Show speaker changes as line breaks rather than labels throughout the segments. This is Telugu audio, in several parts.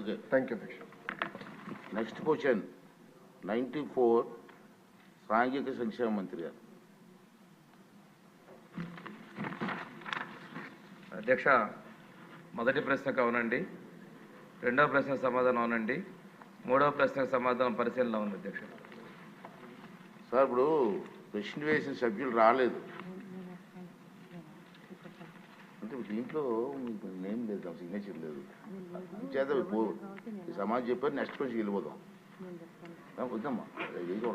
ఓకే
థ్యాంక్ యూ అధ్యక్ష
నెక్స్ట్ క్వశ్చన్ నైంటీ ఫోర్ సాంఘిక సంక్షేమ మంత్రి గారు
అధ్యక్ష మొదటి ప్రశ్నకు అవునండి. రెండవ ప్రశ్నకు సమాధానం అవునండి. మూడవ ప్రశ్నకు సమాధానం పరిశీలన ఉంది అధ్యక్ష.
సార్ ఇప్పుడు ప్రశ్న వేసిన సభ్యులు రాలేదు. అంటే దీంట్లో మీకు నేమ్ లేదు? సిగ్నేచర్ లేదు. చేత పో- ఈ సమాజం చెప్పారు నెక్స్ట్ క్వశ్చన్ వెళ్ళిపోదాం. వద్దమ్మా అది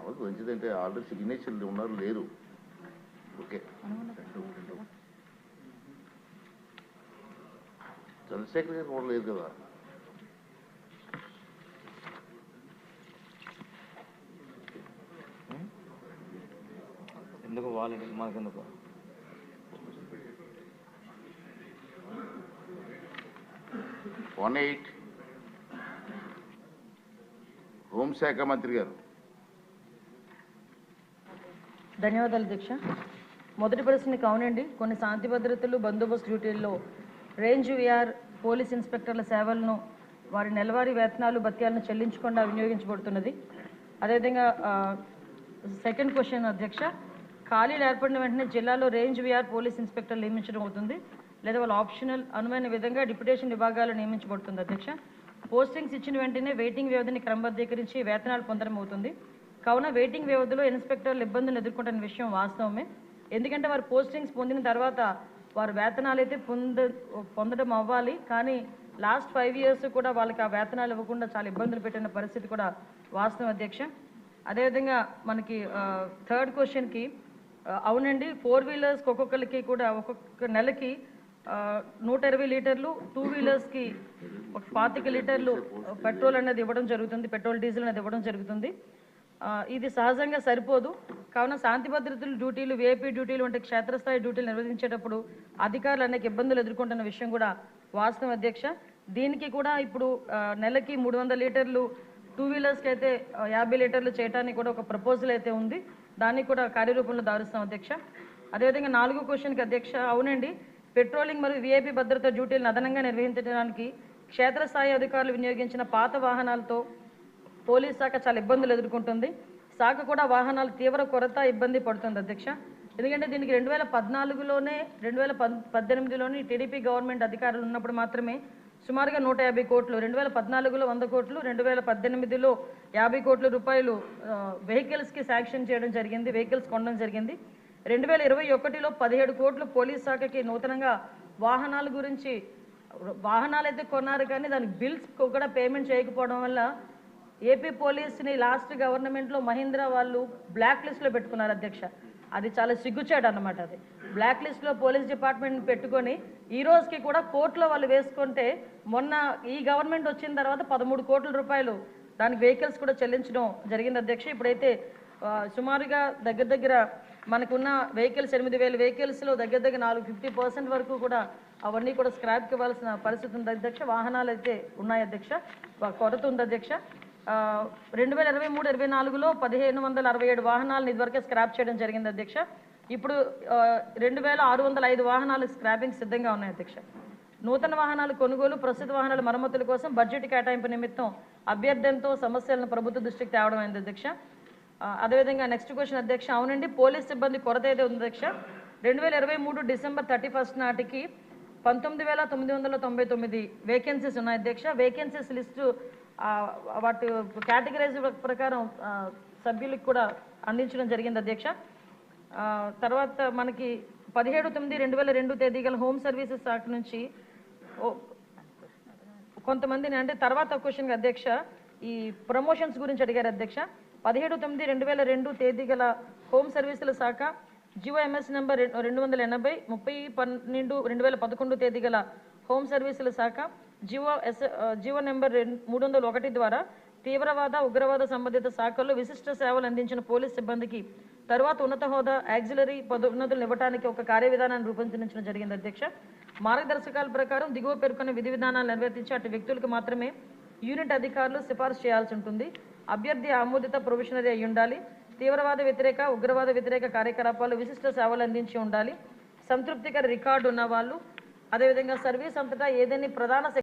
అవదు మంచిదంటే ఆల్రెడీ సిగ్నేచర్లు ఉన్నారు లేరు. ఓకే. చంద్రశేఖర్ గారు కూడా లేదు కదా.
ఎందుకు వాళ్ళకి మాకెందుకు?
One eight. హోంశాఖ మంత్రి గారు.
ధన్యవాదాలు అధ్యక్ష మొదటి ప్రశ్న అవునండి. కొన్ని శాంతి భద్రతలు బందోబస్తు డ్యూటీల్లో రేంజ్ విఆర్ పోలీస్ ఇన్స్పెక్టర్ల సేవలను వారి నెలవారీ వేతనాలు భత్యాలను చెల్లించకుండా వినియోగించబడుతున్నది. అదేవిధంగా సెకండ్ క్వశ్చన్ అధ్యక్ష. ఖాళీలు ఏర్పడిన వెంటనే జిల్లాలో రేంజ్ విఆర్ పోలీస్ ఇన్స్పెక్టర్ నియమించడం అవుతుంది. లేదా వాళ్ళ ఆప్షనల్ అనువైన విధంగా డిప్యుటేషన్ విభాగాలు నియమించబడుతుంది అధ్యక్ష. పోస్టింగ్స్ ఇచ్చిన వెంటనే వెయిటింగ్ వ్యవధిని క్రమబద్ధీకరించి వేతనాలు పొందడం అవుతుంది. కావున వెయిటింగ్ వ్యవధిలో ఇన్స్పెక్టర్లు ఇబ్బందులు ఎదుర్కొంటున్న విషయం వాస్తవమే. ఎందుకంటే వారు పోస్టింగ్స్ పొందిన తర్వాత వారు వేతనాలు అయితే పొంద పొందడం అవ్వాలి. కానీ లాస్ట్ ఫైవ్ ఇయర్స్ కూడా వాళ్ళకి ఆ వేతనాలు ఇవ్వకుండా చాలా ఇబ్బందులు పెట్టిన పరిస్థితి కూడా వాస్తవం అధ్యక్ష. అదేవిధంగా మనకి థర్డ్ క్వశ్చన్కి అవునండి ఫోర్ వీలర్స్కి ఒక్కొక్కరికి కూడా ఒక్కొక్క నెలకి నూట ఇరవై లీటర్లు టూ వీలర్స్కి ఒక పాతిక లీటర్లు పెట్రోల్ అనేది ఇవ్వడం జరుగుతుంది పెట్రోల్ డీజిల్ అనేది ఇవ్వడం జరుగుతుంది. ఇది సహజంగా సరిపోదు. కావున శాంతి భద్రతలు డ్యూటీలు విఐపీ డ్యూటీలు వంటి క్షేత్రస్థాయి డ్యూటీలు నిర్వహించేటప్పుడు అధికారులు అనేక ఇబ్బందులు ఎదుర్కొంటున్న విషయం కూడా వాస్తవం అధ్యక్ష. దీనికి కూడా ఇప్పుడు నెలకి మూడు వందల లీటర్లు టూ వీలర్స్కి అయితే యాభై లీటర్లు చేయడానికి కూడా ఒక ప్రపోజల్ అయితే ఉంది. దాన్ని కూడా కార్యరూపంలో దారుస్తాం అధ్యక్ష. అదేవిధంగా నాలుగో క్వశ్చన్కి అధ్యక్ష అవునండి. పెట్రోలింగ్ మరియు వీఐపీ భద్రత డ్యూటీలను అదనంగా నిర్వహించడానికి క్షేత్రస్థాయి అధికారులు వినియోగించిన పాత వాహనాలతో పోలీస్ శాఖ చాలా ఇబ్బందులు ఎదుర్కొంటుంది. శాఖ కూడా వాహనాలు తీవ్ర కొరత ఇబ్బంది పడుతుంది అధ్యక్ష. ఎందుకంటే దీనికి రెండు వేల పద్నాలుగులోనే రెండు వేల పద్ పద్దెనిమిదిలోని టీడీపీ గవర్నమెంట్ అధికారులు ఉన్నప్పుడు మాత్రమే సుమారుగా నూట యాభై కోట్లు రెండు వేల పద్నాలుగులో వంద కోట్లు రెండు వేల పద్దెనిమిదిలో యాభై కోట్ల రూపాయలు వెహికల్స్కి శాంక్షన్ చేయడం జరిగింది వెహికల్స్ కొనడం జరిగింది. రెండు వేల ఇరవై ఒకటిలో పదిహేడు కోట్లు పోలీస్ శాఖకి నూతనంగా వాహనాల గురించి వాహనాలు అయితే కొన్నారు కానీ దానికి బిల్స్ కూడా పేమెంట్ చేయకపోవడం వల్ల ఏపీ పోలీస్ని లాస్ట్ గవర్నమెంట్లో మహీంద్రా వాళ్ళు బ్లాక్ లిస్ట్లో పెట్టుకున్నారు అధ్యక్ష. అది చాలా సిగ్గుచేట అన్నమాట అది. బ్లాక్ లిస్ట్లో పోలీస్ డిపార్ట్మెంట్ పెట్టుకొని ఈ రోజుకి కూడా కోర్టులో వాళ్ళు వేసుకుంటే మొన్న ఈ గవర్నమెంట్ వచ్చిన తర్వాత పదమూడు కోట్ల రూపాయలు దానికి వెహికల్స్ కూడా చెల్లించడం జరిగింది అధ్యక్ష. ఇప్పుడైతే సుమారుగా దగ్గర దగ్గర మనకున్న వెహికల్స్ ఎనిమిది వేల వెహికల్స్లో దగ్గర దగ్గర నాలుగు ఫిఫ్టీ పర్సెంట్ వరకు కూడా అవన్నీ కూడా స్క్రాప్కి ఇవ్వాల్సిన పరిస్థితి ఉంది అధ్యక్ష. వాహనాలు అయితే ఉన్నాయి అధ్యక్ష. కొరత ఉంది అధ్యక్ష. రెండు వేల ఇరవై మూడు ఇరవై నాలుగులో పదిహేను వందల అరవై ఏడు వాహనాలను ఇదివరకే స్క్రాప్ చేయడం జరిగింది అధ్యక్ష. ఇప్పుడు రెండు వేల ఆరు వందల ఐదు వాహనాలు స్క్రాపింగ్ సిద్ధంగా ఉన్నాయి అధ్యక్ష. నూతన వాహనాలు కొనుగోలు ప్రస్తుత వాహనాల మరమ్మతుల కోసం బడ్జెట్ కేటాయింపు నిమిత్తం అభ్యర్థనతో సమస్యలను ప్రభుత్వ దృష్టికి తేవడం అయింది అధ్యక్ష. అదేవిధంగా నెక్స్ట్ క్వశ్చన్ అధ్యక్ష అవునండి పోలీస్ సిబ్బంది కొరత అయితే ఉంది అధ్యక్ష? రెండు వేల ఇరవై మూడు డిసెంబర్ థర్టీ ఫస్ట్ నాటికి పంతొమ్మిది వేల తొమ్మిది వందల తొంభై తొమ్మిది వేకెన్సీస్ ఉన్నాయి అధ్యక్ష. వేకెన్సీస్ లిస్టు వాటి కేటగిరైజ్ ప్రకారం సభ్యులకు కూడా అందించడం జరిగింది అధ్యక్ష. తర్వాత మనకి పదిహేడు తొమ్మిది రెండు వేల రెండు తేదీ గల హోమ్ సర్వీసెస్ శాఖ నుంచి కొంతమందిని అంటే తర్వాత క్వశ్చన్ అధ్యక్ష ఈ ప్రమోషన్స్ గురించి అడిగారు అధ్యక్ష. పదిహేడు తొమ్మిది రెండు వేల రెండు తేదీ గల హోమ్ సర్వీసుల శాఖ జిఓఎంఎస్ ఎంఎస్ నెంబర్ రెండు వందల ఎనభై ముప్పై పన్నెండు రెండు వేల పదకొండు తేదీ గల హోమ్ సర్వీసుల శాఖ జివో ఎస్ జివో నెంబర్ రెండు మూడు వందల ఒకటి ద్వారా తీవ్రవాద ఉగ్రవాద సంబంధిత శాఖల్లో విశిష్ట సేవలు అందించిన పోలీస్ సిబ్బందికి తరువాత ఉన్నత హోదా యాక్సిలరీ పదోన్నతులు ఇవ్వడానికి ఒక కార్యవిధానాన్ని రూపొందించడం జరిగింది. అధ్యక్ష మార్గదర్శకాల ప్రకారం దిగువ పేర్కొన్న విధి విధానాలు నిర్వర్తించి అటు వ్యక్తులకు మాత్రమే యూనిట్ అధికారులు సిఫార్సు చేయాల్సి ఉంటుంది. అభ్యర్థి ఆమోదిత ప్రొఫెషనరీ అయి ఉండాలి. తీవ్రవాద వ్యతిరేక ఉగ్రవాద వ్యతిరేక కార్యకలాపాలు విశిష్ట సేవలు అందించి ఉండాలి. సంతృప్తికర రికార్డు ఉన్న వాళ్ళు అదేవిధంగా సర్వీస్ అంతటా ఏదైనా ప్రధాన